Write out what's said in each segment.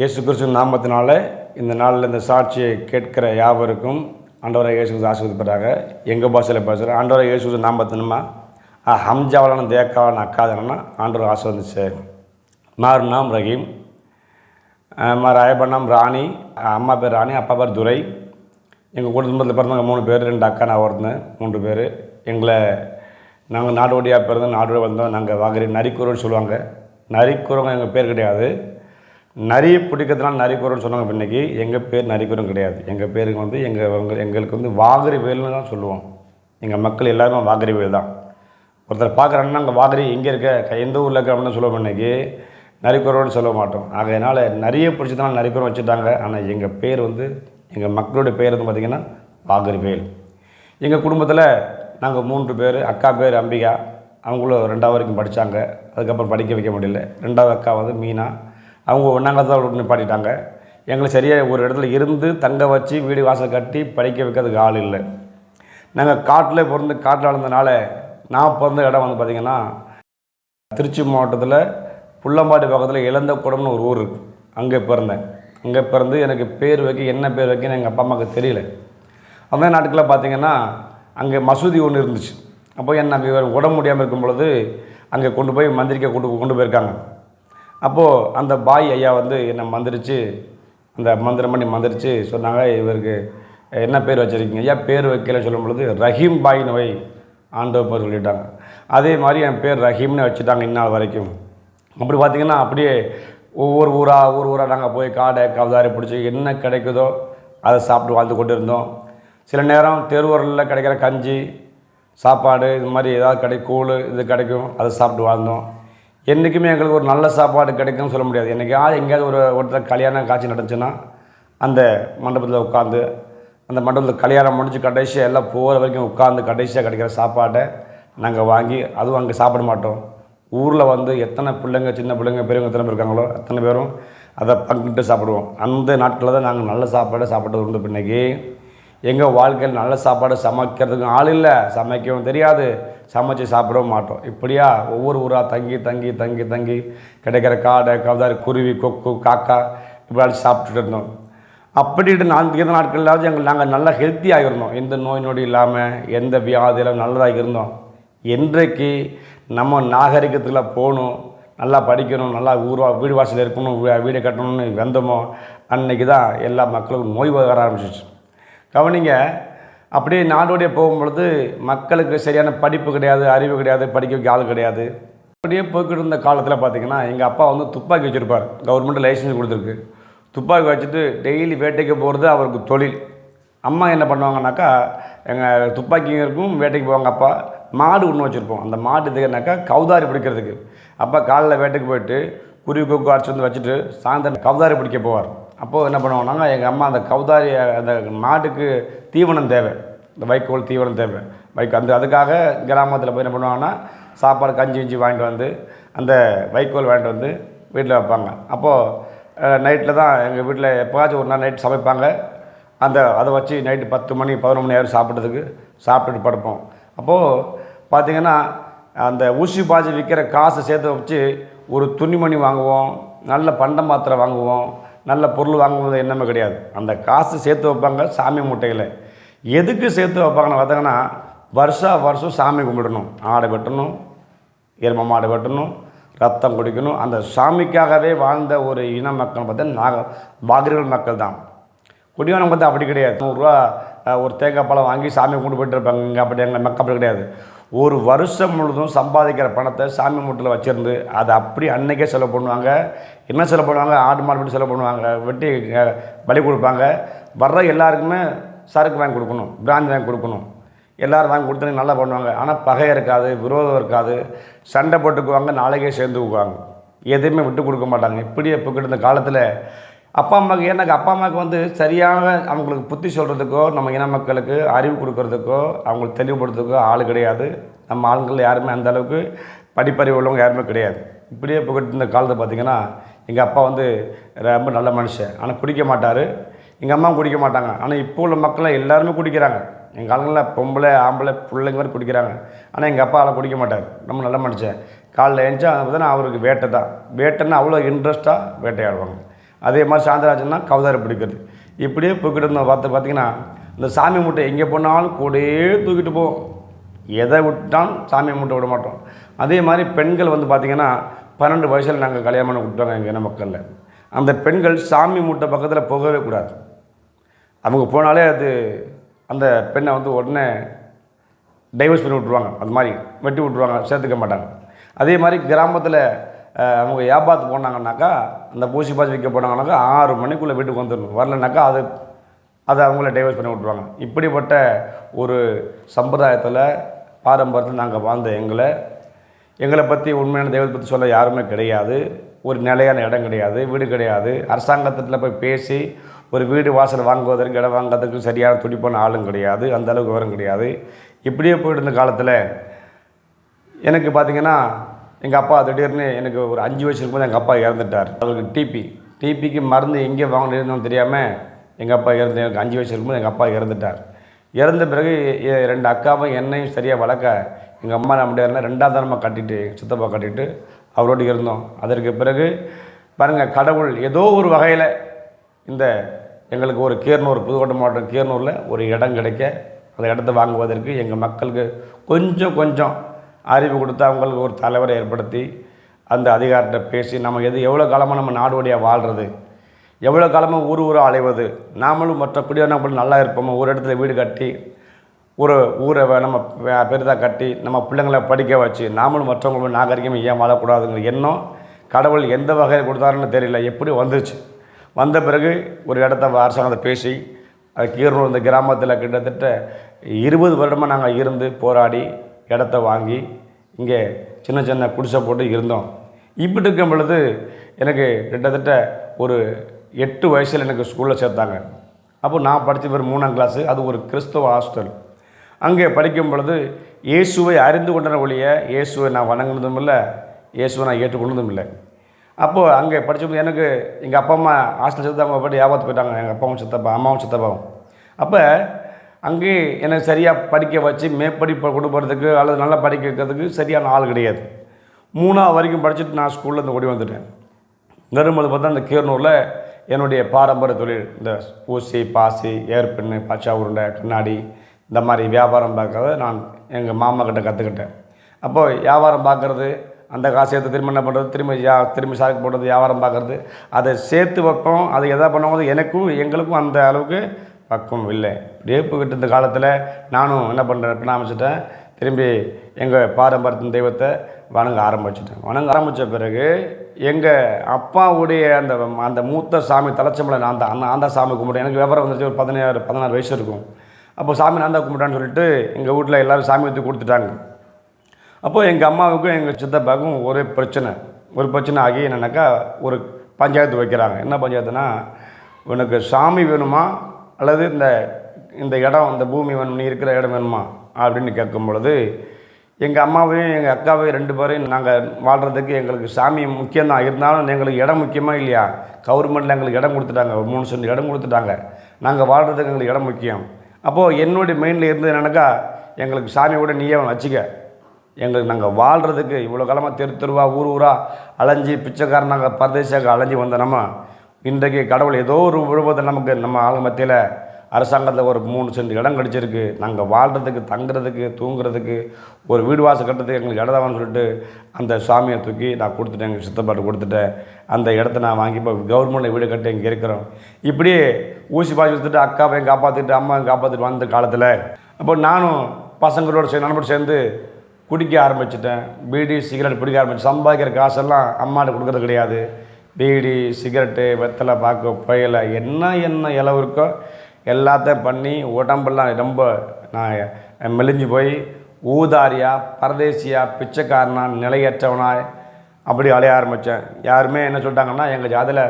இயேசு கிறிஸ்து நாமத்தினால இந்த நாளில் இந்த சாட்சியை கேட்கிற யாவருக்கும் ஆண்டவரை இயேசு கிறிஸ்து ஆசிர்வதிப்பதாக எங்கள் பாஷையில் பேசுகிறேன். ஆண்டவரை இயேசு கிறிஸ்து நாமத்தினமா ஹம்ஜாவலான தேக்காவலான அக்காதனா ஆண்டவர் ஆசிர்வதிச்சு. மார் நாம் ரஹீம். மார் ஐயப்பண்ணாம் ராணி. அம்மா பேர் ராணி அப்பா பேர் துரை. எங்கள் குடும்பத்தில் பிறந்தவங்க மூணு பேர் ரெண்டு அக்கா நான் ஒருத்தன் மூன்று பேர். எங்களை நாங்கள் நாடோடியாக பிறந்தோம் நாடோடி வந்தோம் நாங்கள் வாங்குற நரிக்குறோன்னு சொல்லுவாங்க. நரிக்குறவங்க எங்கள் பேர் கிடையாது. நரி பிடிக்கிறதுனால நரிக்குறோன்னு சொன்னாங்க இன்றைக்கி எங்கள் பேர் நரிக்குறம் கிடையாது. எங்கள் பேருக்கு வந்து எங்கள் எங்களுக்கு வந்து வாகரி வேல்னு தான் சொல்லுவோம். எங்கள் மக்கள் எல்லாருமே வாகரி வேல் தான். ஒருத்தர் பார்க்குறாங்கன்னா அங்கே வாகரி எங்கே இருக்க எந்த ஊரில் இருக்க அப்படின்னு சொல்லுவோம் இன்றைக்கி நரிக்குறோன்னு சொல்ல மாட்டோம். ஆகையினால் நிறைய பிடிச்சதுனால நரிக்குறம் வச்சுட்டாங்க. ஆனால் எங்கள் பேர் வந்து எங்கள் மக்களுடைய பேர் வந்து பார்த்திங்கன்னா வாகரி வேல். எங்கள் குடும்பத்தில் நாங்கள் மூன்று பேர் அக்கா பேர் அம்பிகா. அவங்களும் ரெண்டாவது வரைக்கும் படித்தாங்க அதுக்கப்புறம் படிக்க வைக்க முடியல. ரெண்டாவது அக்கா வந்து மீனா. அவங்க ஒன்றாங்காவது தான் நிப்பாட்டிட்டாங்க. எங்களை சரியாக ஒரு இடத்துல இருந்து தங்க வச்சு வீடு வாசல் கட்டி படிக்க வைக்கிறதுக்கு ஆள் இல்லை. நாங்கள் காட்டில் பிறந்து காட்டில் வளர்ந்தனால நான் பிறந்த இடம் வந்து பார்த்திங்கன்னா திருச்சி மாவட்டத்தில் புள்ளம்பாடி பக்கத்தில் இளந்தக்குடம்னு ஒரு ஊர் இருக்குது அங்கே பிறந்தேன். அங்கே பிறந்து எனக்கு பேர் வைக்க என்ன பேர் வைக்கன்னு எங்கள் அப்பா அம்மாவுக்கு தெரியல. அந்த நாட்டுக்குள்ள பார்த்தீங்கன்னா அங்கே மசூதி ஒன்று இருந்துச்சு. அப்போ என்ன அங்கே உடம்பு முடியாமல் இருக்கும் பொழுது அங்கே கொண்டு போய் மந்திரிக்க கொண்டு கொண்டு போயிருக்காங்க. அப்போது அந்த பாய் ஐயா வந்து என்னை மந்திரிச்சு அந்த மந்திரம் பண்ணி மந்திரிச்சு சொன்னாங்க இவருக்கு என்ன பேர் வச்சுருக்கீங்க? ஐயா பேர் வைக்கல சொல்லும் பொழுது ரஹீம் பாய் நோய் ஆண்டவர் பேர் சொல்லிட்டாங்க. அதே மாதிரி என் பேர் ரஹீம்னு வச்சுட்டாங்க இந்நாள் வரைக்கும். அப்படி பார்த்தீங்கன்னா அப்படியே ஒவ்வொரு ஊராக ஊர் ஊராக நாங்கள் போய் காடை கவுதாரி பிடிச்சி என்ன கிடைக்குதோ அதை சாப்பிட்டு வாழ்ந்து கொண்டு இருந்தோம் சில நேரம் தெருவரில் கிடைக்கிற கஞ்சி சாப்பாடு இது மாதிரி ஏதாவது கிடை கூழ் இது கிடைக்கும் அதை சாப்பிட்டு வாழ்ந்தோம். என்றைக்குமே எங்களுக்கு ஒரு நல்ல சாப்பாடு கிடைக்கும்னு சொல்ல முடியாது. என்றைக்காவது எங்கேயாவது ஒரு ஒருத்தர் கல்யாணம் காட்சி நடந்துச்சுன்னா அந்த மண்டபத்தில் உட்காந்து அந்த மண்டபத்தில் கல்யாணம் முடிஞ்சு கடைசியாக எல்லாம் போகிற வரைக்கும் உட்காந்து கடைசியாக கிடைக்கிற சாப்பாட்டை நாங்கள் வாங்கி அதுவும் அங்கே சாப்பிட மாட்டோம். ஊரில் வந்து எத்தனை பிள்ளைங்க சின்ன பிள்ளைங்க பெரியவங்க எத்தனை பேர் இருக்காங்களோ அத்தனை பேரும் அதை பங்கிட்டு சாப்பிடுவோம். அந்த நாட்களில் தான் நாங்கள் நல்ல சாப்பாடை சாப்பிட்டது உண்டு. பின்னைக்கு எங்கள் வாழ்க்கையில் நல்ல சாப்பாடு சமைக்கிறதுக்கும் ஆள் இல்லை சமைக்கவும் தெரியாது சமைச்சு சாப்பிடவும் மாட்டோம். இப்படியா ஒவ்வொரு ஊராக தங்கி தங்கி தங்கி தங்கி கிடைக்கிற காடை கவுதாரி குருவி கொக்கு காக்கா இப்படி சாப்பிட்டுட்டு இருந்தோம். அப்படிட்டு நான்கு இருந்த நாட்களாவது எங்கள் நாங்கள் நல்லா ஹெல்த்தியாக இருந்தோம். எந்த நோய் நொடி இல்லாமல் எந்த வியாதியிலும் நல்லதாக இருந்தோம். என்றைக்கு நம்ம நாகரிகத்தில் போகணும் நல்லா படிக்கணும் நல்லா ஊர்வா வீடு வாசல் இருக்கணும் வீ- வீடு கட்டணும்னு வந்தோமோ அன்னைக்கு தான் எல்லா மக்களுக்கும் நோய் வர ஆரம்பிச்சிச்சு கவனிங்க அப்படியே நாடோடைய போகும்பொழுது மக்களுக்கு சரியான படிப்பு கிடையாது அறிவு கிடையாது படிக்க வைக்க ஆள் கிடையாது. அப்படியே போய்கிட்டு இருந்த காலத்தில் பார்த்தீங்கன்னா எங்கள் அப்பா வந்து துப்பாக்கி வச்சுருப்பார். கவர்மெண்ட் லைசன்ஸ் கொடுத்துருக்கு. துப்பாக்கி வச்சுட்டு டெய்லி வேட்டைக்கு போகிறது அவருக்கு தொழில். அம்மா என்ன பண்ணுவாங்கனாக்கா எங்கள் துப்பாக்கி இருக்கும் வேட்டைக்கு போவாங்க. அப்பா மாடு ஒன்று வச்சுருப்போம். அந்த மாடு இதுக்குனாக்கா கவுதாரி பிடிக்கிறதுக்கு. அப்பா காலைல வேட்டைக்கு போயிட்டு குருவி கொக்கு அடிச்சு வந்து வச்சுட்டு சாயந்தரம் கவுதாரி பிடிக்க போவார். அப்போது என்ன பண்ணுவாங்கன்னா எங்கள் அம்மா அந்த கவுதாரி அந்த மாட்டுக்கு தீவனம் தேவை. இந்த வைக்கோல் தீவனம் தேவை. வைக்கோல் அந்த அதுக்காக கிராமத்தில் போய் என்ன பண்ணுவாங்கன்னா சாப்பாடு கஞ்சி இஞ்சி வாங்கிட்டு வந்து அந்த வைக்கோல் வாங்கிட்டு வந்து வீட்டில் வைப்பாங்க. அப்போது நைட்டில் தான் எங்கள் வீட்டில் எப்போயாச்சும் ஒரு நாள் நைட் சமைப்பாங்க. அந்த அதை வச்சு நைட்டு பத்து மணி பதினொரு மணி ஆயிரம் சாப்பிட்றதுக்கு சாப்பிட்டுட்டு படுப்போம். அப்போது பார்த்தீங்கன்னா அந்த ஊசி பாசி விற்கிற காசை சேர்த்து வச்சு ஒரு துணிமணி வாங்குவோம் நல்ல பண்டம் மாத்திரை வாங்குவோம் நல்ல பொருள் வாங்குவது என்னமே கிடையாது. அந்த காசு சேர்த்து வைப்பாங்க சாமி மூட்டையில். எதுக்கு சேர்த்து வைப்பாங்கன்னு பார்த்தாங்கன்னா வருஷா வருஷம் சாமி கும்பிடணும். ஆடை வெட்டணும் எரும மாடு வெட்டணும் ரத்தம் குடிக்கணும். அந்த சாமிக்காகவே வாழ்ந்த ஒரு இன மக்கள் பார்த்தா நாக பாகர்கள் மக்கள் தான். குடிவானம் பார்த்தா அப்படி கிடையாது. நூறுரூவா ஒரு தேங்காய் பழம் வாங்கி சாமி கொண்டு போயிட்டு இருப்பாங்க. இங்கே அப்படி எங்கள் மக்கள் அப்படி கிடையாது. ஒரு வருஷம் முழுதும் சம்பாதிக்கிற பணத்தை சாமி மூட்டில் வச்சுருந்து அதை அப்படி அன்னைக்கே செலவு பண்ணுவாங்க. என்ன செலவு பண்ணுவாங்க? ஆடு மாடு வெட்டி செலவு பண்ணுவாங்க. வெட்டி பலி கொடுப்பாங்க. வர்ற எல்லாருக்குமே சரக்கு வாங்கி கொடுக்கணும். பிராந்தி வாங்கி கொடுக்கணும். எல்லோரும் வாங்கி கொடுத்து நல்லா பண்ணுவாங்க. ஆனால் பகை இருக்காது விரோதம் இருக்காது. சண்டை போட்டுக்குவாங்க நாளைக்கே சேர்ந்துக்குவாங்க எதையுமே விட்டு கொடுக்க மாட்டாங்க. இப்படியே கிட்ட இந்த காலத்தில் அப்பா அம்மாவுக்கு ஏன்னாக்கா அப்பா அம்மாவுக்கு வந்து சரியாக அவங்களுக்கு புத்தி சொல்கிறதுக்கோ நம்ம இன மக்களுக்கு அறிவு கொடுக்கறதுக்கோ அவங்களுக்கு தெளிவுபடுத்துறதுக்கோ ஆள் கிடையாது. நம்ம ஆளுங்களில் யாருமே அந்த அளவுக்கு படிப்பறிவு உள்ளவங்க யாருமே கிடையாது. இப்படியே போய்கிட்டு இருந்த காலத்தை பார்த்திங்கன்னா எங்கள் அப்பா வந்து ரொம்ப நல்ல மனுஷன். ஆனால் குடிக்க மாட்டார். எங்கள் அம்மாவும் குடிக்க மாட்டாங்க. ஆனால் இப்போ உள்ள மக்கள்லாம் எல்லாருமே குடிக்கிறாங்க. எங்கள் காலங்களில் பொம்பளை ஆம்பளை பிள்ளைங்க மாதிரி குடிக்கிறாங்க. ஆனால் எங்கள் அப்பா அதெல்லாம் குடிக்க மாட்டார். ரொம்ப நல்ல மனுஷன். காலைல எழுந்தா பார்த்தா அவருக்கு வேட்டை தான். வேட்டைன்னா அவ்வளோ இன்ட்ரெஸ்ட்டாக வேட்டையாடுவாங்க. அதே மாதிரி சாந்தராஜன்னா கவுதாரை பிடிக்கிறது. இப்படியே போய்கிட்டு இருந்தோம் பார்த்து பார்த்தீங்கன்னா இந்த சாமி மூட்டை எங்கே போனாலும் கூடயே தூக்கிட்டு போவோம் எதை விட்டாலும் சாமி மூட்டை விட மாட்டோம். அதே மாதிரி பெண்கள் வந்து பார்த்திங்கன்னா பன்னெண்டு வயசில் நாங்கள் கல்யாணம் பண்ணி கொடுத்தாங்க எங்கள் இன மக்களில். அந்த பெண்கள் சாமி மூட்டை பக்கத்தில் போகவே கூடாது. அவங்க போனாலே அது அந்த பெண்ணை வந்து உடனே டைவர்ஸ் பண்ணி விட்ருவாங்க அது மாதிரி வெட்டி விட்ருவாங்க சேர்த்துக்க மாட்டாங்க. அதே மாதிரி கிராமத்தில் அவங்க ஏப்பாத்து போனாங்கன்னாக்கா அந்த பூசி பாசி விற்க போனாங்கன்னாக்கா ஆறு மணிக்குள்ளே வீட்டுக்கு வந்துடணும். வரலனாக்கா அது அதை அவங்கள டைவர்ஸ் பண்ணி விட்ருவாங்க இப்படிப்பட்ட ஒரு சம்பிரதாயத்தில் பாரம்பரியத்தில் நாங்கள் வாழ்ந்த எங்களை எங்களை பற்றி உண்மையான தெய்வத்தை பற்றி சொல்ல யாருமே கிடையாது. ஒரு நிலையான இடம் கிடையாது வீடு கிடையாது. அரசாங்கத்தில் போய் பேசி ஒரு வீடு வாசல் வாங்குவதற்கு இடம் வாங்குறதுக்கு சரியான துடிப்பான ஆளும் கிடையாது. அந்த அளவுக்கு விவரம் கிடையாது. இப்படியே போயிட்டு இருந்த காலத்தில் எனக்கு பார்த்தீங்கன்னா எங்கள் அப்பா திடீர்னு எனக்கு ஒரு அஞ்சு வயசு இருக்கும்போது எங்கள் அப்பா இறந்துட்டார். அவருக்கு டிபி டிபிக்கு மருந்து எங்கே வாங்கணும்னு தெரியாமல் எங்கள் அப்பா இறந்து எனக்கு அஞ்சு வயசு இருக்கும்போது எங்கள் அப்பா இறந்துட்டார். இறந்த பிறகு ரெண்டு அக்காவும் என்னையும் சரியாக வளர்க்க எங்கள் அம்மா நான் முடியாது ரெண்டாம் தரமாக கட்டிட்டு சித்தப்பா கட்டிட்டு அவரோடு இருந்தோம். அதற்கு பிறகு பாருங்கள் கடவுள் ஏதோ ஒரு வகையில் இந்த எங்களுக்கு ஒரு கீர்னூர் புதுக்கோட்டை மாவட்டம் கீர்னூரில் ஒரு இடம் கிடைக்க அந்த இடத்த வாங்குவதற்கு எங்கள் மக்களுக்கு கொஞ்சம் கொஞ்சம் அறிவு கொடுத்து அவங்களுக்கு ஒரு தலைவரை ஏற்படுத்தி அந்த அதிகாரத்தை பேசி நம்ம எது எவ்வளோ காலமாக நம்ம நாடோடியாக வாழ்கிறது எவ்வளோ காலமாக ஊர் ஊராக அலைவது? நாமளும் மற்ற குடியானவங்களும் நல்லா இருப்போமோ? ஒரு இடத்துல வீடு கட்டி ஒரு ஊரை நம்ம பெரிதாக கட்டி நம்ம பிள்ளைங்களை படிக்க வச்சு நாமளும் மற்றவங்களும் நாகரிகமாக ஏன் வாழக்கூடாதுங்கிற எண்ணம் கடவுள் எந்த வகையில் கொடுத்தாருன்னு தெரியல. எப்படி வந்துச்சு? வந்த பிறகு ஒரு இடத்த அரசாங்கத்தை பேசி அது கீரனூர் இந்த கிராமத்தில் கிட்டத்தட்ட இருபது வருடமாக நாங்கள் இருந்து போராடி இடத்த வாங்கி இங்கே சின்ன சின்ன குடிசை போட்டு இருந்தோம். இப்படி இருக்கும் பொழுது எனக்கு கிட்டத்தட்ட ஒரு எட்டு வயசில் எனக்கு ஸ்கூலில் சேர்த்தாங்க. அப்போ நான் படித்த பேர் மூணாம் கிளாஸு அது ஒரு கிறிஸ்தவ ஹாஸ்டல் அங்கே படிக்கும் பொழுது இயேசுவை அறிந்து கொண்டன ஒழிய இயேசுவை நான் வணங்கினதும் இல்லை இயேசுவை நான் ஏற்றுக்கொண்டதும் இல்லை. அப்போது அங்கே படித்தபோது எனக்கு எங்கள் அப்பா அம்மா ஹாஸ்டல் சேர்த்து அவங்க பாட்டு வியாபாரத்து போயிட்டாங்க. எங்கள் அப்பாவும் சித்தப்பா அம்மாவும் சித்தப்பாவும். அப்போ அங்கே என்னை சரியாக படிக்க வச்சு மேற்படிப்பை கொண்டு போகிறதுக்கு அல்லது நல்லா படிக்க வைக்கிறதுக்கு சரியான ஆள் கிடையாது. மூணாவது வரைக்கும் படிச்சுட்டு நான் ஸ்கூலில் இருந்து ஓடி வந்துட்டேன். வரும்போது பார்த்தா இந்த கீரனூரில் என்னுடைய பாரம்பரிய தொழில் இந்த ஊசி பாசி ஏர்பின்னு பச்சா உருண்டை கண்ணாடி இந்த மாதிரி வியாபாரம் பார்க்கறத நான் எங்கள் மாமா கிட்ட கற்றுக்கிட்டேன் அப்போது வியாபாரம் பார்க்குறது அந்த காசை திரும்ப என்ன பண்ணுறது திரும்ப யா திரும்பி சாக்கு போடுறது வியாபாரம் பார்க்குறது அதை சேர்த்து வைப்போம் அதை எதா பண்ணும்போது எனக்கும் எங்களுக்கும் அந்த அளவுக்கு பக்குவம் இல்லை. இப்படியே போய்கிட்டு காலத்தில் நானும் என்ன பண்ணுறேன் பண்ண ஆரம்பிச்சிட்டேன். திரும்பி எங்கள் பாரம்பரியத்தின் தெய்வத்தை வணங்க ஆரம்பிச்சிட்டேன். வணங்க ஆரம்பித்த பிறகு எங்கள் அப்பாவுடைய அந்த அந்த மூத்த சாமி தலைச்சம்பளை நான் தான் நான் தான் சாமி கும்பிட்டேன் எனக்கு விவரம் வந்துச்சு ஒரு பதினேழு பதினாறு வயசு இருக்கும். அப்போ சாமி நான் தான் கும்பிட்டான்னு சொல்லிட்டு எங்கள் வீட்டில் எல்லோரும் சாமி ஊற்றி கொடுத்துட்டாங்க. அப்போது எங்கள் அம்மாவுக்கும் எங்கள் சித்தப்பாவுக்கும் ஒரே பிரச்சனை. ஒரு பிரச்சனை ஆகி என்னென்னாக்கா ஒரு பஞ்சாயத்து வைக்கிறாங்க. என்ன பஞ்சாயத்துனா உனக்கு சாமி வேணுமா அல்லது இந்த இந்த இடம் இந்த பூமி வேணும் நீ இருக்கிற இடம் வேணுமா? அப்படின்னு கேட்கும் பொழுது எங்கள் அம்மாவையும் எங்கள் அக்காவையும் ரெண்டு பேரையும் நாங்கள் வாழ்கிறதுக்கு எங்களுக்கு சாமி முக்கியம்தான். இருந்தாலும் எங்களுக்கு இடம் முக்கியமாக இல்லையா? கவர்மெண்ட்டில் எங்களுக்கு இடம் கொடுத்துட்டாங்க. ஒரு மூணு சென்ட் இடம் கொடுத்துட்டாங்க. நாங்கள் வாழ்கிறதுக்கு எங்களுக்கு இடம் முக்கியம். அப்போது என்னுடைய மைண்டில் இருந்தது என்னன்னாக்கா எங்களுக்கு சாமி கூட நீயே வச்சுக்க. எங்களுக்கு நாங்கள் வாழ்கிறதுக்கு இவ்வளோ காலமாக தெரு தெருவாக ஊர் ஊராக அலைஞ்சி பிச்சைக்காரன் நாங்கள் பரதேசாக அலைஞ்சி வந்தோம்னா இன்றைக்கு கடவுள் ஏதோ ஒரு விருப்பத்தை நமக்கு நம்ம ஆளுங்க மத்தியில் அரசாங்கத்தில் ஒரு மூணு சென்ட் இடம் கிடச்சிருக்கு. நாங்கள் வாழ்கிறதுக்கு தங்குறதுக்கு தூங்குறதுக்கு ஒரு வீடு வாசல் கட்டுறதுக்கு எங்களுக்கு இடம் சொல்லிட்டு அந்த சாமியை தூக்கி நான் கொடுத்துட்டேன் எங்கள் சித்தப்பாட்டு கொடுத்துட்டேன். அந்த இடத்த நான் வாங்கி இப்போ கவர்மெண்ட்டில் வீடு கட்டி இங்கே இருக்கிறோம். இப்படியே ஊசி பாசி வச்சுட்டு அக்காவையும் காப்பாற்றிட்டு அம்மாவையும் காப்பாற்றிட்டு வந்த காலத்தில் அப்போ நானும் பசங்களோட சேர்ந்து நண்பரோடு சேர்ந்து குடிக்க ஆரம்பிச்சிட்டேன். பீடி சிகரெட் பிடிக்க ஆரம்பிச்சு சம்பாதிக்கிற காசெல்லாம் அம்மாட்ட கொடுக்கறது கிடையாது. பீடி சிகரெட்டு வெத்தலை பாக்கு புயலை என்ன என்ன இலவு இருக்கோ எல்லாத்தையும் பண்ணி உடம்பெல்லாம் ரொம்ப நான் மெலிஞ்சு போய் ஊதாரியாக பரதேசியா பிச்சைக்காரனாக நிலையற்றவனாக அப்படி அலைய ஆரம்பித்தேன். யாருமே என்ன சொல்லிட்டாங்கன்னா எங்கள் ஜாதியில்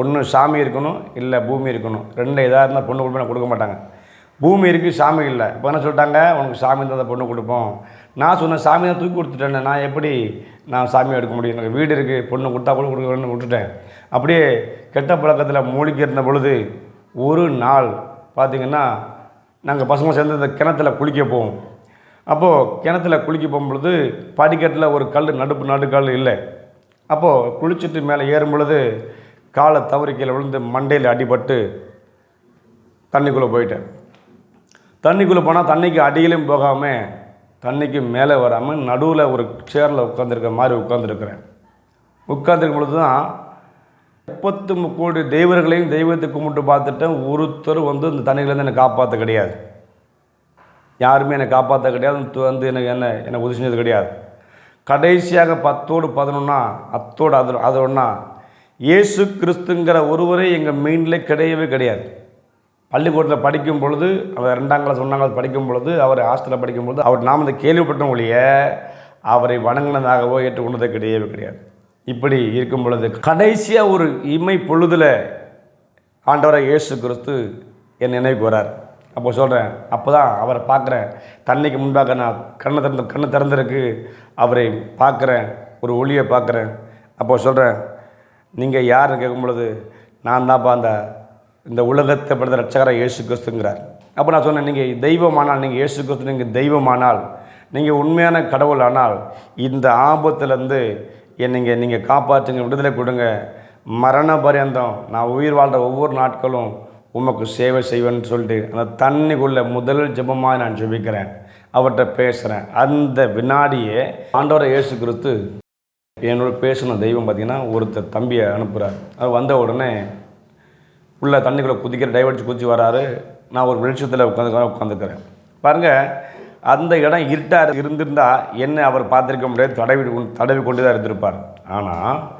ஒன்று சாமி இருக்கணும் இல்லை பூமி இருக்கணும். ரெண்டு இதாக இருந்தால் பொண்ணு கொடுப்பேன் கொடுக்க மாட்டாங்க. பூமி இருக்குது சாமி இல்லை. இப்போ என்ன சொல்லிட்டாங்க? உனக்கு சாமி இருந்தால் பொண்ணு கொடுப்போம். நான் சொன்னேன் சாமி தான் தூக்கி கொடுத்துட்டேன் நான் எப்படி நான் சாமி எடுக்க முடியும்? எனக்கு வீடு இருக்குது பொண்ணு கொடுத்தா கூட கொடுக்குறேன்னு விட்டுட்டேன். அப்படியே கெட்ட பழக்கத்தில் மூழ்கி இருந்த பொழுது ஒரு நாள் பார்த்திங்கன்னா நாங்கள் பசங்க சேர்ந்து இந்த கிணத்துல குளிக்க போவோம். அப்போது கிணத்துல குளிக்க போகும்பொழுது படிக்கட்டில் ஒரு கல் நடுப்பு நடுக்கல் இல்லை. அப்போது குளிச்சுட்டு மேலே ஏறும் பொழுது காலை தவறி கீழே விழுந்து மண்டையில் அடிபட்டு தண்ணிக்குள்ளே போயிட்டேன். தண்ணிக்குள்ளே போனால் தண்ணிக்கு அடியிலும் போகாமல் தண்ணிக்கு மேலே வராமல் நடுவில் ஒரு சேரில் உட்காந்துருக்க மாதிரி உட்காந்துருக்கிறேன் உட்காந்துருக்கும் பொழுது தான் முப்பத்து கோடி தெய்வர்களையும் தெய்வத்தை கும்பிட்டு பார்த்துட்டேன். ஒருத்தர் வந்து இந்த தண்ணியிலேருந்து என்னை காப்பாற்ற கிடையாது. யாருமே என்னை காப்பாற்ற கிடையாது. வந்து எனக்கு என்ன என்னை உதவி செஞ்சது கிடையாது. கடைசியாக பத்தோடு பதினொன்னா அத்தோடு அது அது ஒன்றா இயேசு கிறிஸ்துங்கிற ஒருவரே எங்கள் மெயினில் கிடையவே கிடையாது. பள்ளிக்கூடத்தில் படிக்கும் பொழுது அவர் ரெண்டாம் கிளாஸ் ஒன்றாம் கிளாஸ் படிக்கும் பொழுது அவர் ஹாஸ்டலில் படிக்கும் பொழுது அவர் நாம் இந்த கேள்விப்பட்டோம் ஒழிய அவரை வணங்கினதாகவோ ஏற்றுக்கொண்டதே கிடையவே கிடையாது. இப்படி இருக்கும் பொழுது கடைசியாக ஒரு இமை பொழுதில் ஆண்டவராக இயேசு கிறிஸ்து என் நினைவுக்கு வரார் அப்போ சொல்கிறேன் அப்போ தான் அவரை பார்க்குறேன். தண்ணிக்கு முன்பாக நான் கண்ணை திறந்து கண்ணு திறந்திருக்கு. அவரை பார்க்குறேன். ஒரு ஒளியை பார்க்குறேன். அப்போ சொல்கிறேன் நீங்கள் யாருன்னு கேட்கும் பொழுது நான் தான்ப்பா அந்த இந்த உலகத்தை பிறந்த ரட்சகராக இயேசு கிறிஸ்துங்கிறார். அப்போ நான் சொன்னேன் நீங்கள் தெய்வமானால் நீங்கள் இயேசு கிறிஸ்து நீங்கள் தெய்வமானால் நீங்கள் உண்மையான கடவுள் ஆனால் இந்த ஆபத்துலேருந்து என்னைங்க நீங்கள் காப்பாற்றுங்க விடுதலை கொடுங்க. மரண பரியந்தம் நான் உயிர் வாழ்கிற ஒவ்வொரு நாட்களும் உமக்கு சேவை செய்வேன்னு சொல்லிட்டு அந்த தண்ணிக்குள்ளே முதல் ஜெபமாக நான் ஜெபிக்கிறேன். அவர்கிட்ட பேசுகிறேன் அந்த வினாடியே ஆண்டவரை இயேசு கிறிஸ்து என்னோட பேசின தெய்வம் பார்த்தீங்கன்னா ஒருத்தர் தம்பியை அனுப்புகிறார் அவர் வந்த உடனே உள்ளே தண்ணிக்குள்ளே குதிக்கிற டைவர்ட்ஸ் குதிச்சு வராரு. நான் ஒரு வெளிச்சத்தில் உட்காந்து உட்காந்துக்கிறேன் பாருங்கள் அந்த இடம் இருட்டாக இருந்திருந்தால் என்ன அவர் பார்த்துருக்க முடியாது. தடவி கொண்டு- தடவி கொண்டு தான் இருந்திருப்பார். ஆனால்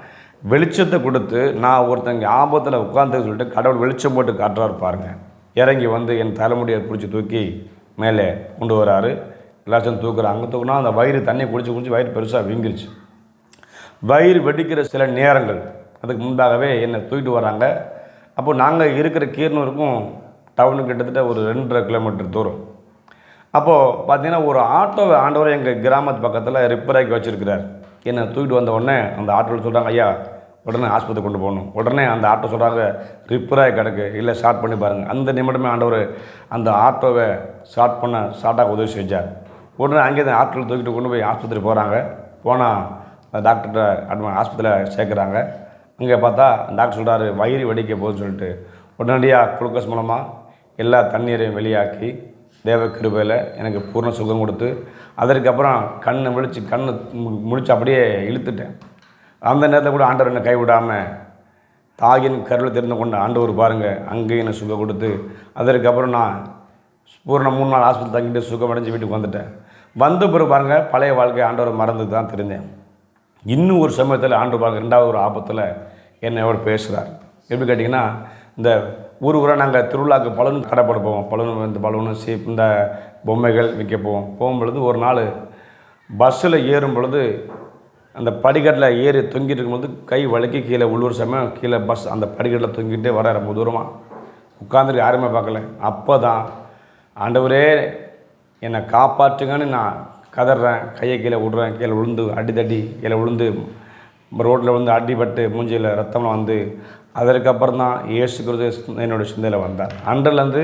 வெளிச்சத்தை கொடுத்து நான் ஒருத்தங்க ஆபத்தில் உட்காந்து சொல்லிட்டு கடவுள் வெளிச்சம் போட்டு காட்டுறாரு பாருங்கள் இறங்கி வந்து என் தலைமுடியை பிடிச்சி தூக்கி மேலே கொண்டு வராரு. எல்லாச்சும் தூக்குறாங்க தூக்குனா அந்த வயிறு தண்ணி குடிச்சு குடிச்சு வயிறு பெருசாக வீங்கிருச்சு. வயிறு வெடிக்கிற சில நேரங்கள் அதுக்கு முன்பாகவே என்னை தூக்கிட்டு வராங்க. அப்போ நாங்கள் இருக்கிற கீரனூருக்கும் டவுனுக்கு கிட்டத்தட்ட ஒரு ரெண்டரை கிலோமீட்டர் தூரம். அப்போது பார்த்தீங்கன்னா ஒரு ஆட்டோவை ஆண்டவர் எங்கள் கிராமத்து பக்கத்தில் ரிப்பேராக்கி வச்சுருக்கிறார். என்னை தூக்கிட்டு வந்த உடனே அந்த ஆட்டோவில் சொல்கிறாங்க ஐயா உடனே ஆஸ்பத்திரி கொண்டு போகணும். உடனே அந்த ஆட்டோ சொல்கிறாங்க ரிப்பேராகி கிடக்கு இல்லை ஸ்டார்ட் பண்ணி பாருங்கள் அந்த நிமிடமே ஆண்டவர் அந்த ஆட்டோவை ஸ்டார்ட் பண்ண ஸ்டார்ட்டாக உதவி செஞ்சார். உடனே அங்கே தான் ஆட்டோவில் தூக்கிட்டு கொண்டு போய் ஆஸ்பத்திரி போகிறாங்க போனால் டாக்டர்கிட்ட அட்வா ஆஸ்பத்திரியில் சேர்க்குறாங்க. இங்கே பார்த்தா டாக்டர் சொல்கிறாரு வயிறு வெடிக்க போகுதுன்னு சொல்லிட்டு. உடனடியாக குளுக்கோஸ் மூலமாக எல்லா தண்ணீரையும் வெளியாக்கி தேவ கிருபையில் எனக்கு பூர்ண சுகம் கொடுத்து அதற்கப்புறம் கண்ணை விழிச்சு கண் மு- முழிச்சு அப்படியே இழுத்துட்டேன். அந்த நேரத்தில் கூட ஆண்டவர் என்னை கைவிடாமல் தாயின் கருள் தெரிந்து கொண்ட ஆண்டவர் பாருங்கள் அங்கேயும் எனக்கு சுகம் கொடுத்து அதற்கப்புறம் நான் பூர்ண மூணு நாள் ஹாஸ்பிட்டல் தங்கிட்டு சுகமடைஞ்சு வீட்டுக்கு வந்துட்டேன். வந்த பிறகு பாருங்கள் பழைய வாழ்க்கை ஆண்டவர் மறந்து தான் தெரிந்தேன். இன்னும் ஒரு சமயத்தில் ஆண்டு பாருங்கள் ரெண்டாவது ஒரு ஆபத்தில் என்னையோட பேசுகிறார் எப்படி கேட்டிங்கன்னா இந்த ஊர் ஊராக நாங்கள் திருவிழாக்கு பலன் கடைப்பட போவோம். பலனும் இந்த பலூனு சீப் இந்த பொம்மைகள் விற்க போவோம். போகும்பொழுது ஒரு நாள் பஸ்ஸில் ஏறும் பொழுது அந்த படிக்கட்டில் ஏறி தொங்கிட்டு இருக்கும்போது கை வழுக்கி கீழே உள்ளூர் சமயம் கீழே பஸ் அந்த படிக்கட்டில் தொங்கிட்டே வர ரொம்ப தூரமாக உட்காந்துருக்கு யாருமே பார்க்கல. அப்போ தான் ஆண்டவரே என்னை காப்பாற்றுங்கன்னு நான் கதறேன். கையை கீழே விடுறேன். கீழே விழுந்து அடி தடி கீழே விழுந்து ரோட்டில் வந்து அடிபட்டு மூஞ்சியில் ரத்தம்லாம் வந்து அதற்கப்புறம் தான் இயேசு கிறிஸ்து என்னோட சிந்தையில் வந்தார். அன்றிலேருந்து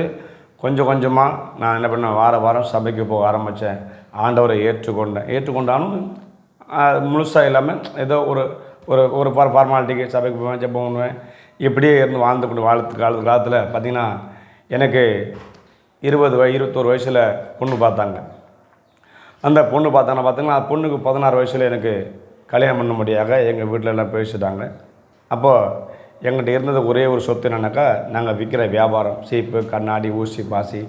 கொஞ்சம் கொஞ்சமாக நான் என்ன பண்ணேன் வார வாரம் சபைக்கு போக ஆரம்பித்தேன் ஆண்டவரை ஏற்றுக்கொண்டேன். ஏற்றுக்கொண்டாலும் முழுசாக இல்லாமல் ஏதோ ஒரு ஒரு ஒரு ஃபார் ஃபார்மாலிட்டிக்கு சபைக்கு போவேன் ஜப்பம் பண்ணுவேன். இப்படியே இருந்து வாழ்ந்து கொண்டு வாழ்த்து காலத்து காலத்தில் பார்த்திங்கன்னா எனக்கு இருபது வய இருபத்தோரு வயசில் பொண்ணு பார்த்தாங்க. அந்த பொண்ணு பார்த்தாங்கன்னா பார்த்தீங்கன்னா பொண்ணுக்கு பதினாறு வயசில் எனக்கு கல்யாணம் பண்ண முடியாத எங்கள் வீட்டில் எல்லாம் பேசிட்டாங்க. அப்போது எங்கிட்ட இருந்தது ஒரே ஒரு சொத்து என்னன்னாக்கா நாங்கள் விற்கிற வியாபாரம் சீப்பு கண்ணாடி ஊசி பாசி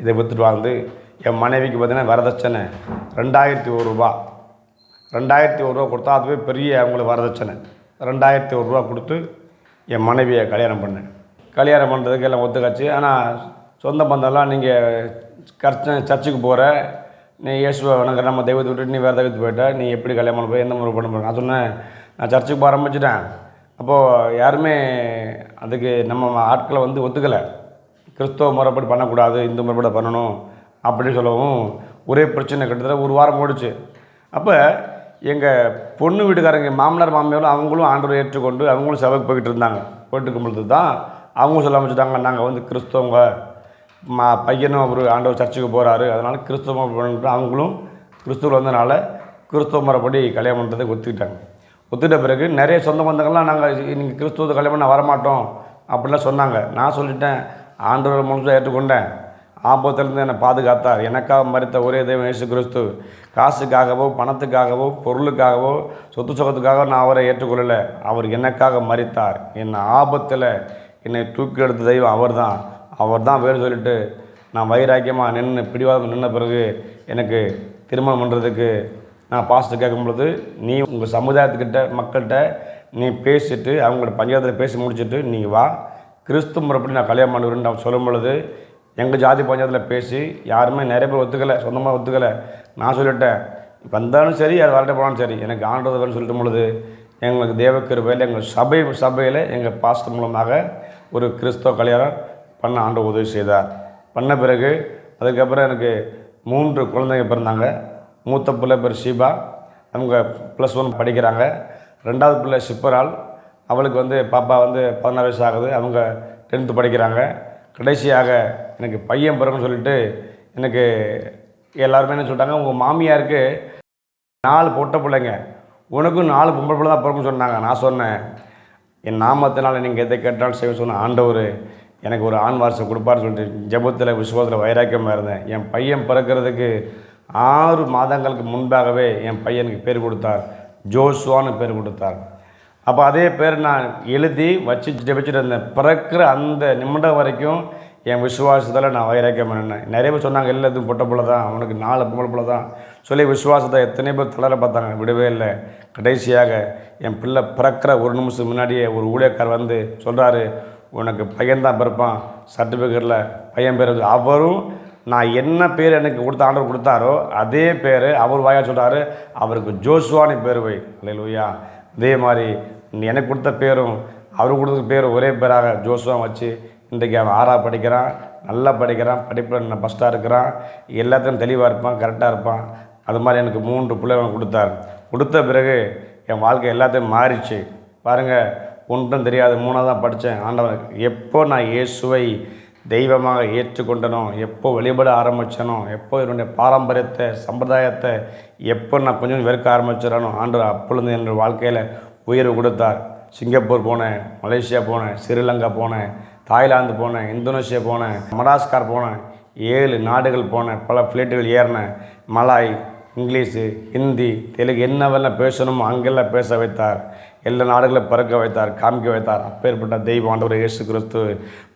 இதை விற்றுட்டு வந்து என் மனைவிக்கு பார்த்தீங்கன்னா வரதட்சணை ரெண்டாயிரத்தி ஒரு ரூபா. ரெண்டாயிரத்தி ஒரு ரூபா கொடுத்தா அதுவே பெரிய அவங்களுக்கு வரதட்சணை. ரெண்டாயிரத்தி ஒரு ரூபா கொடுத்து என் மனைவியை கல்யாணம் பண்ணேன். கல்யாணம் பண்ணுறதுக்கு எல்லாம் ஒத்துக்காச்சு. ஆனால் சொந்த பந்தம்லாம் நீங்கள் கர்ச்ச சர்ச்சுக்கு போகிற நீ இயேசுவை வணங்குற நம்ம தெய்வத்தை விட்டுட்டு நீ வேறு தெய்வத்துக்கு போயிட்ட நீ எப்படி கல்யாணம் பண்ண போய் எந்த முறை பண்ண போகிற நான் சொன்னேன் நான் சர்ச்சுக்கு போக ஆரம்பிச்சிட்டேன். அப்போது யாருமே அதுக்கு நம்ம ஆட்களை வந்து ஒத்துக்கலை. கிறிஸ்தவ முறைப்படி பண்ணக்கூடாது இந்து முறைப்படி பண்ணணும் அப்படின்னு சொல்லவும் ஒரே பிரச்சனை கிட்டத்தட்ட ஒரு வாரம் ஓடிச்சு. அப்போ எங்கள் பொண்ணு வீட்டுக்காரங்க மாமனார் மாமியாரும் அவங்களும் ஆண்டவர் ஏற்றுக்கொண்டு அவங்களும் சபைக்கு போய்கிட்டு இருந்தாங்க. போயிட்டு இருக்கும் பொழுது தான் அவங்க சொல்ல ஆரம்பிச்சிட்டாங்க நாங்கள் வந்து கிறிஸ்தவங்க. மா பையனும் அவர் ஆண்டவர் சர்ச்சுக்கு போகிறாரு அதனால் கிறிஸ்துவ அவங்களும் கிறிஸ்துவ வந்தனால கிறிஸ்துவ முறைப்படி கல்யாணம் பண்ணுறதை ஒத்துக்கிட்டாங்க. ஒத்துட்ட பிறகு நிறைய சொந்த பந்தங்கள்லாம் நாங்கள் நீங்கள் கிறிஸ்துவ கல்யாணம் பண்ண வரமாட்டோம் அப்படிலாம் சொன்னாங்க. நான் சொல்லிட்டேன் ஆண்டவர் முழுசாக ஏற்றுக்கொண்டேன். ஆபத்திலிருந்து என்னை பாதுகாத்தார். எனக்காக மறித்த ஒரே தெய்வம் இயேசு கிறிஸ்து. காசுக்காகவோ பணத்துக்காகவோ பொருளுக்காகவோ சொத்து சுகத்துக்காக நான் அவரை ஏற்றுக்கொள்ளலை. அவர் எனக்காக மறித்தார் என்னை ஆபத்தில் என்னை தூக்கி எடுத்த தெய்வம் அவர் தான் வேறு சொல்லிட்டு நான் வைராக்கியமாக நின்று பிடிவாதம் நின்ன பிறகு எனக்கு திருமணம் பண்ணுறதுக்கு நான் பாஸ்ட்டு கேட்கும் பொழுது நீ உங்கள் சமுதாயத்துக்கிட்ட மக்கள்கிட்ட நீ பேசிட்டு அவங்களோட பஞ்சாயத்தில் பேசி முடிச்சுட்டு நீ வா. கிறிஸ்து முறைப்படி நான் கல்யாணம் பண்ணுறேன்னு நான் சொல்லும் பொழுது எங்கள் ஜாதி பஞ்சாயத்தில் பேசி யாருமே நிறைய பேர் ஒத்துக்கலை சொந்தமாக ஒத்துக்கலை. நான் சொல்லிட்டேன் வந்தாலும் சரி அது வரட்ட போனாலும் சரி எனக்கு ஆண்டதுன்னு சொல்லிட்டு பொழுது எங்களுக்கு தேவக்கிருபையில் எங்கள் சபை சபையில் எங்கள் பாஸ்டர் மூலமாக ஒரு கிறிஸ்தவ கல்யாணம் பண்ண ஆண்டு உதவி செய்தார். பண்ண பிறகு அதுக்கப்புறம் எனக்கு மூன்று குழந்தைங்க பிறந்தாங்க. மூத்த பிள்ளை பேர் ஷீபா. அவங்க ப்ளஸ் ஒன் படிக்கிறாங்க. ரெண்டாவது பிள்ளை சிப்பரால் அவளுக்கு வந்து பாப்பா வந்து பதினாறு வயசு ஆகுது. அவங்க டென்த்து படிக்கிறாங்க. கடைசியாக எனக்கு பையன் பிறகுன்னு சொல்லிட்டு எனக்கு எல்லாருமே என்ன சொல்லிட்டாங்க உங்கள் மாமியாருக்கு நாலு பொட்ட பிள்ளைங்க. உனக்கும் நாலு பொம்பளை பிள்ளை தான் பிறகுன்னு சொன்னாங்க. நான் சொன்னேன் என் நாமத்தினால் நீங்கள் எதை கேட்டாலும் செய்ய சொன்ன ஆண்டவர் எனக்கு ஒரு ஆண் வாரிசு கொடுப்பாருன்னு சொல்லிட்டு ஜெபத்தில் விசுவாசத்தில் வைராக்கியமாக இருந்தேன். என் பையன் பிறக்கிறதுக்கு ஆறு மாதங்களுக்கு முன்பாகவே என் பையனுக்கு பேர் கொடுத்தார். ஜோஸ்வான்னு பேர் கொடுத்தார். அப்போ அதே பேர் நான் எழுதி வச்சு ஜெபிச்சுட்டு இருந்தேன். பிறக்கிற அந்த நிமிடம் வரைக்கும் என் விசுவாசத்தில் நான் வைராக்கியம் பண்ணினேன் நிறைய பேர் சொன்னாங்க இல்லை எதுவும் பொட்ட பிள்ளை தான். அவனுக்கு நாலு பொம்பளை பிள்ளை தான். சொல்லி விசுவாசத்தை எத்தனை பேர் தளர பார்த்தாங்க. விடவே இல்லை. கடைசியாக என் பிள்ளை பிறக்கிற ஒரு நிமிஷம் முன்னாடியே ஒரு ஊழியக்கார் வந்து சொல்கிறாரு உனக்கு பையன்தான் பிறப்பான். சர்டிஃபிகேட்டில் பையன் பேர் அவரும் நான் என்ன பேர் எனக்கு கொடுத்த ஆண்டவர் கொடுத்தாரோ அதே பேர் அவர் வாயா சொல்கிறாரு அவருக்கு ஜோஸ்வானி பேர் வை. இல்லையா அதே மாதிரி எனக்கு கொடுத்த பேரும் அவர் கொடுத்த பேரும் ஒரே பேராக ஜோஸ்வான் வச்சு இன்றைக்கி அவன் ஆறாக படிக்கிறான் நல்லா படிக்கிறான் படிப்பில் நான் ஃபஸ்ட்டாக இருக்கிறான் எல்லாத்துக்கும் தெளிவாக இருப்பான் கரெக்டாக இருப்பான். அது மாதிரி எனக்கு மூன்று பிள்ளைகள் கொடுத்தார். கொடுத்த பிறகு என் வாழ்க்கை எல்லாத்தையும் மாறிச்சு. பாருங்கள் ஒன்றும் தெரியாது மூணாக தான் படித்தேன். ஆண்டவன் எப்போ நான் இயேசுவை தெய்வமாக ஏற்றுக்கொண்டனோ எப்போ வழிபட ஆரம்பித்தனோ எப்போ என்னுடைய பாரம்பரியத்தை சம்பிரதாயத்தை எப்போ நான் கொஞ்சம் வெறுக்க ஆரம்பிச்சிடனோ ஆண்டவர் அப்பொழுது என்னுடைய வாழ்க்கையில் உயர்வு கொடுத்தார். சிங்கப்பூர் போனேன் மலேசியா போனேன் ஸ்ரீலங்கா போனேன் தாய்லாந்து போனேன் இந்தோனேஷியா போனேன் மடாஸ்கார் போனேன் ஏழு நாடுகள் போனேன் பல ஃப்ளைட்டுகள் ஏறினேன். மலாய் இங்கிலீஷு ஹிந்தி தெலுங்கு என்னவெல்லாம் பேசணுமோ அங்கெல்லாம் பேச வைத்தார். எல்லா நாடுகளில் பிறக்க வைத்தார் காமிக்க வைத்தார். அப்பேற்பட்ட தெய்வம் ஆண்டவர் இயேசு கிறிஸ்து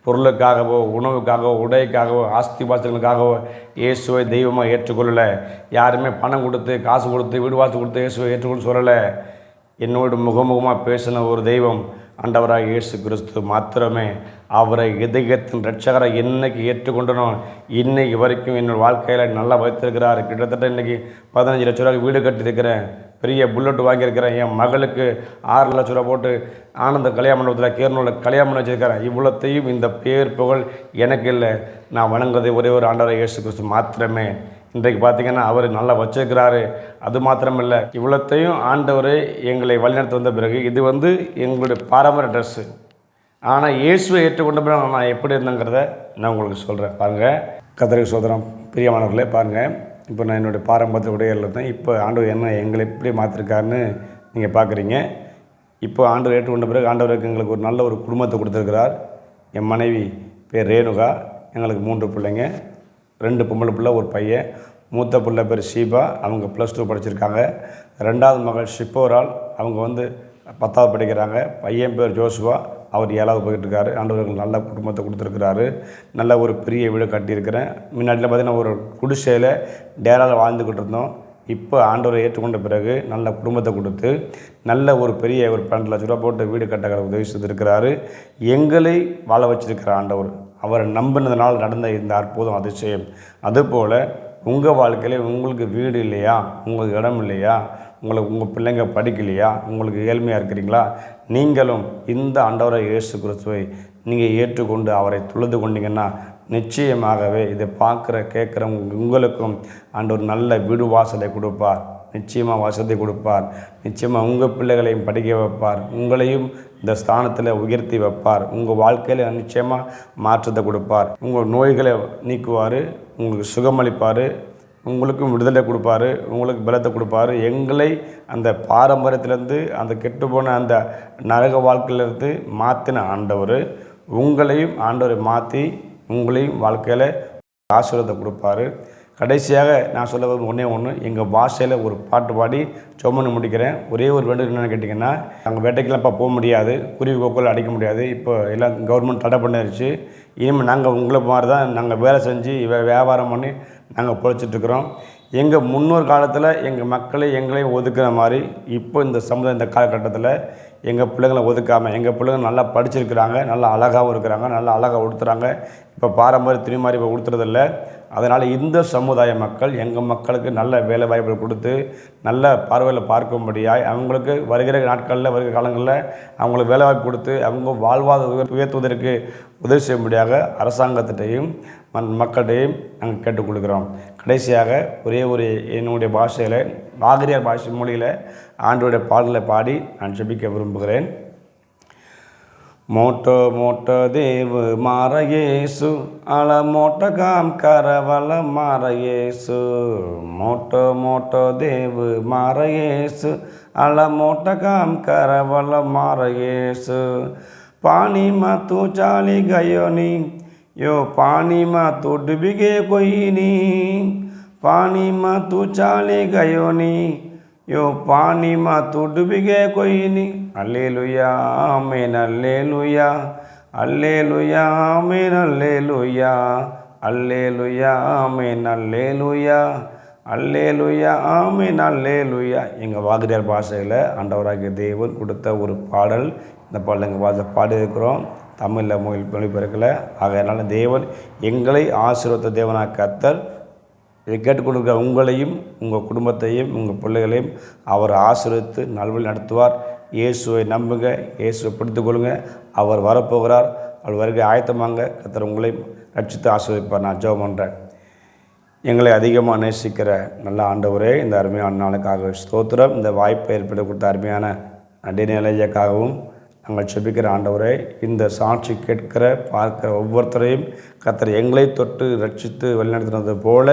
பொருளுக்காகவோ உணவுக்காகவோ உடைக்காகவோ ஆஸ்தி பாசங்களுக்காகவோ இயேசுவை தெய்வமாக ஏற்றுக்கொள்ளலை. யாருமே பணம் கொடுத்து காசு கொடுத்து வீடு வாசல் கொடுத்து இயேசுவை ஏற்றுக்கொள்ள சொல்லலை. என்னோடு முகமுகமாக பேசின ஒரு தெய்வம் ஆண்டவராக இயேசு கிறிஸ்து மாத்திரமே. அவரை இதயத்தின் ரட்சகரை என்னைக்கு ஏற்றுக்கொண்டனோ இன்னைக்கு வரைக்கும் என்னோட வாழ்க்கையில் நல்லா வைத்திருக்கிறார். கிட்டத்தட்ட இன்றைக்கி பதினஞ்சு லட்ச ரூபாய்க்கு வீடு கட்டியிருக்கிறேன். பெரிய புல்லட் வாங்கியிருக்கிறேன் என் மகளுக்கு ஆறு லட்ச ரூபா போட்டு ஆனந்த கல்யாண மண்டபத்தில் கேர்னூரில் கல்யாணம் பண்ணி வச்சுருக்கிறேன் இவ்வளோத்தையும் இந்த பேர் புகழ் எனக்கு இல்லை. நான் வணங்குறது ஒரே ஒரு ஆண்டவராக இயேசு கிறிஸ்து மாத்திரமே. இன்றைக்கு பார்த்தீங்கன்னா அவர் நல்லா வச்சிருக்கிறாரு. அது மாத்திரமில்லை இவ்வளோத்தையும் ஆண்டவர் எங்களை வழிநடத்தி வந்த பிறகு இது வந்து எங்களுடைய பாரம்பரிய ட்ரெஸ்ஸு ஆனால் இயேசுவை ஏற்றுக்கொண்ட பிறகு நான் எப்படி இருந்தேங்கிறத நான் உங்களுக்கு சொல்கிறேன் பாருங்கள் கதிரை சோதரம் பிரியமானவர்களே பாருங்கள் இப்போ நான் என்னுடைய பாரம்பரிய உடைகள் இருந்தேன் இப்போ ஆண்டவர் என்ன எங்களை எப்படி மாற்றிருக்காருன்னு நீங்கள் பார்க்குறீங்க இப்போ ஆண்டவர் ஏற்றுக்கொண்ட பிறகு ஆண்டவருக்கு எங்களுக்கு ஒரு நல்ல ஒரு குடும்பத்தை கொடுத்துருக்கிறார். என் மனைவி பேர் ரேணுகா எங்களுக்கு மூன்று பிள்ளைங்க ரெண்டு பொம்பளை பிள்ளை ஒரு பையன் மூத்த பிள்ளை பேர் ஷீபா அவங்க ப்ளஸ் டூ படிச்சிருக்காங்க. ரெண்டாவது மகள் ஷிப்போரால் அவங்க வந்து பத்தாவது படிக்கிறாங்க. பையன் பேர் ஜோசுவா அவர் ஏழாவது போயிட்டுருக்காரு. ஆண்டவர்கள் நல்ல குடும்பத்தை கொடுத்துருக்கிறாரு. நல்ல ஒரு பெரிய வீடு கட்டியிருக்கிறேன். முன்னாடியில் பார்த்தீங்கன்னா ஒரு குடிசையில் டேராவில் வாழ்ந்துக்கிட்டு இருந்தோம். இப்போ ஆண்டவரை ஏற்றுக்கொண்ட பிறகு நல்ல குடும்பத்தை கொடுத்து நல்ல ஒரு பெரிய ஒரு பன்னெண்டு லட்ச ரூபா போட்டு வீடு கட்ட உதவி செய்திருக்கிறாரு எங்களை வாழ வச்சிருக்கிற ஆண்டவர். அவரை நம்பினதுனால் நடந்த இந்த அற்புதம் அதிசயம். அதுபோல் உங்கள் வாழ்க்கையில் உங்களுக்கு வீடு இல்லையா? உங்களுக்கு இடம் இல்லையா? உங்களுக்கு உங்கள் பிள்ளைங்க படிக்கலையா? உங்களுக்கு ஏழ்மையாக இருக்கிறீங்களா? நீங்களும் இந்த ஆண்டவரை இயேசு கிறிஸ்துவை நீங்கள் ஏற்றுக்கொண்டு அவரை தொழுது கொண்டீங்கன்னா நிச்சயமாகவே இதை பார்க்குற கேட்குறவங்க உங்களுக்கும் ஆண்டவர் நல்ல வீடு வாசலை கொடுப்பார். நிச்சயமாக வசதி கொடுப்பார். நிச்சயமாக உங்கள் பிள்ளைகளையும் படிக்க வைப்பார். உங்களையும் இந்த ஸ்தானத்தில் உயர்த்தி வைப்பார். உங்கள் வாழ்க்கையில் நிச்சயமாக மாற்றத்தை கொடுப்பார். உங்கள் நோய்களை நீக்குவார். உங்களுக்கு சுகமளிப்பார். உங்களுக்கும் விடுதலை கொடுப்பாரு உங்களுக்கு பலத்தை கொடுப்பாரு. எங்களை அந்த பாரம்பரியத்திலேருந்து அந்த கெட்டுப்போன அந்த நரக வாழ்க்கையிலேருந்து மாற்றின ஆண்டவர். உங்களையும் ஆண்டவரை மாற்றி உங்களையும் வாழ்க்கையில் ஆசீர்வாதத்தை கொடுப்பாரு. கடைசியாக நான் சொல்ல ஒன்றே ஒன்று எங்கள் பாஷையில் ஒரு பாட்டு பாடி சொம்மனு முடிக்கிறேன். ஒரே ஒரு வேண்டும் என்னென்னு கேட்டிங்கன்னா நாங்கள் வேட்டைக்கெல்லாம் இப்போ போக முடியாது குருவி கோக்கல் அடிக்க முடியாது. இப்போ எல்லாம் கவர்மெண்ட் தடை பண்ணிருச்சு. இனிமேல் நாங்கள் உங்களை மாதிரி தான் நாங்கள் வேலை செஞ்சு வியாபாரம் பண்ணி நாங்கள் பொழைச்சிட்ருக்குறோம் எங்கள் முன்னோர் காலத்தில் எங்கள் மக்களை எங்களையும் ஒதுக்குற மாதிரி இப்போ இந்த சமுதாய இந்த காலகட்டத்தில் எங்கள் பிள்ளைங்களை ஒதுக்காமல் எங்கள் பிள்ளைங்க நல்லா படிச்சிருக்கிறாங்க நல்லா அழகாகவும் இருக்கிறாங்க நல்லா அழகாக உடுத்துறாங்க. இப்போ பாரம்பரிய துணி மாதிரி இப்போ உடுத்துறதில்ல. அதனால் இந்த சமுதாய மக்கள் எங்கள் மக்களுக்கு நல்ல வேலை வாய்ப்புகள் கொடுத்து நல்ல பார்வையில் பார்க்கும்படியாய் அவங்களுக்கு வருகிற நாட்களில் வருகிற காலங்களில் அவங்களுக்கு வேலை வாய்ப்பு கொடுத்து அவங்க வாழ்வாதார உயர்த்துவதற்கு உதவி செய்யும்படியாக அரசாங்கத்திட்டையும் மக்கள்கிட்டையும் நாங்கள் கேட்டுக்கொள்கிறோம். கடைசியாக ஒரே ஒரு என்னுடைய பாஷையில் நாகரியார் பாஷை மொழியில் ஆண்டோடைய பாடலை பாடி நான் ஜெபிக்க விரும்புகிறேன் ಮೋಟೋ ಮೋಟ ದೇವ ಮಾರಯೇಸು ಅಳ ಮೋಟ ಕಾಮಕರವಲ ಮಾರಯೇಸು ಮೋಟ ಮೋಟ ದೇವ ಮಾರಯೇಸು ಅಳ ಮೋಟ ಕಾಮಕರವಲ ಮಾರಯೇಸು ಪಾಣಿ ಮತ್ತು ಚಾಲಿ ಗಯೋನಿ યો પાણીમાં તું ડૂબી ગયો કોઈ નહીં પાણીમાં તું ચાલી ગયો નહીં યો પાણીમાં તું ડૂબી ગયો કોઈ નહીં અલ્લે લુયા આમેન અલ્લે લુયા અલ્લે લુયા આમેન અલ્લે લુયા અલ્લે લુયા આમેન અલ્લે லுயா அல்லேலுயா ஆமீன் அல்லேலுயா எங்கள் வாதிரியார் பாஷையில் ஆண்டவராகிய தேவன் கொடுத்த ஒரு பாடல் இந்த பாடல் எங்கள் பாதை பாடியிருக்கிறோம் தமிழில் மொழி மொழிபெயர்க்கல. ஆகையினால தேவன் எங்களை ஆசீர்வத்த தேவனாக கத்தர் இதை கேட்டுக்கொண்டிருக்கிற உங்களையும் உங்கள் குடும்பத்தையும் உங்கள் பிள்ளைகளையும் அவர் ஆசீர்வதித்து நல்வழி நடத்துவார். இயேசுவை நம்புங்க இயேசுவை பிடித்து கொள்ளுங்க. அவர் வரப்போகிறார். அவர் வருகை ஆயத்தமாங்க கத்தர் உங்களையும் ரட்சித்து ஆசிரியப்பார் நான் ஜெபம் பண்ணுறேன் எங்களை அதிகமாக நேசிக்கிற நல்ல ஆண்டவரே இந்த அருமையான நாளுக்காக ஸ்தோத்திரம். இந்த வாய்ப்பை ஏற்படுத்தி கொடுத்த அருமையான நடிநிலையக்காகவும் நாங்கள் செபிக்கிற ஆண்டவரே இந்த சாட்சி கேட்கிற பார்க்கிற ஒவ்வொருத்தரையும் கத்தர் எங்களை தொட்டு ரட்சித்து வழிநடத்தினது போல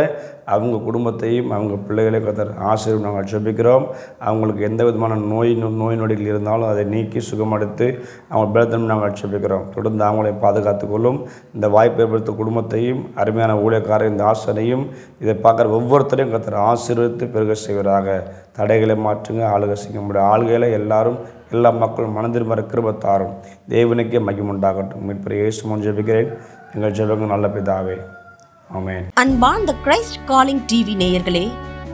அவங்க குடும்பத்தையும் அவங்க பிள்ளைகளையும் கத்தர் ஆசிரியம் நாங்கள் செபிக்கிறோம் அவங்களுக்கு எந்த விதமான நோய் நோய் நொடிகள் இருந்தாலும் அதை நீக்கி சுகமடுத்து அவங்க பலத்தனம் நாங்கள் செபிக்கிறோம் தொடர்ந்து அவங்களை பாதுகாத்துக்கொள்ளும் இந்த வாய்ப்பு ஏற்படுத்த குடும்பத்தையும் அருமையான ஊழியக்காரர் இந்த ஆசனையும் இதை பார்க்குற ஒவ்வொருத்தரையும் கத்தர் ஆசீர்வித்து பெருக செய்வராக. தடைகளை மாற்றுங்க ஆளுக செய்ய முடியும் ஆளுகையில் எல்லாரும் எல்லா மக்களும் மனதில் வர கிருபத்தாரும் தேவனுக்கே மகிமுண்டாகட்டும் மீட்பர் இயேசு முன் ஜெபிக்கிறேன். எங்கள் ஜெபங்க நல்ல பிதாவே. ஆமென். அன்பார்ந்த கிரைஸ்ட் காலிங் டிவி நேயர்களே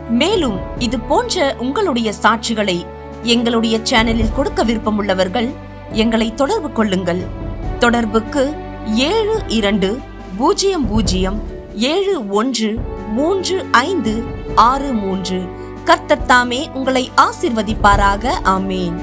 மேலும் இது போன்ற உங்களுடைய சாட்சிகளை எங்களுடைய சேனலில் கொடுக்க விருப்பமுள்ளவர்கள் எங்களை தொடர்பு கொள்ளுங்கள். தொடர்புக்கு ஏழு இரண்டு பூஜ்ஜியம் பூஜ்ஜியம் ஏழு ஒன்று மூன்று ஐந்து ஆறு மூன்று. கர்த்தத்தாமே உங்களை ஆசிர்வதிப்பாராக. ஆமேன்.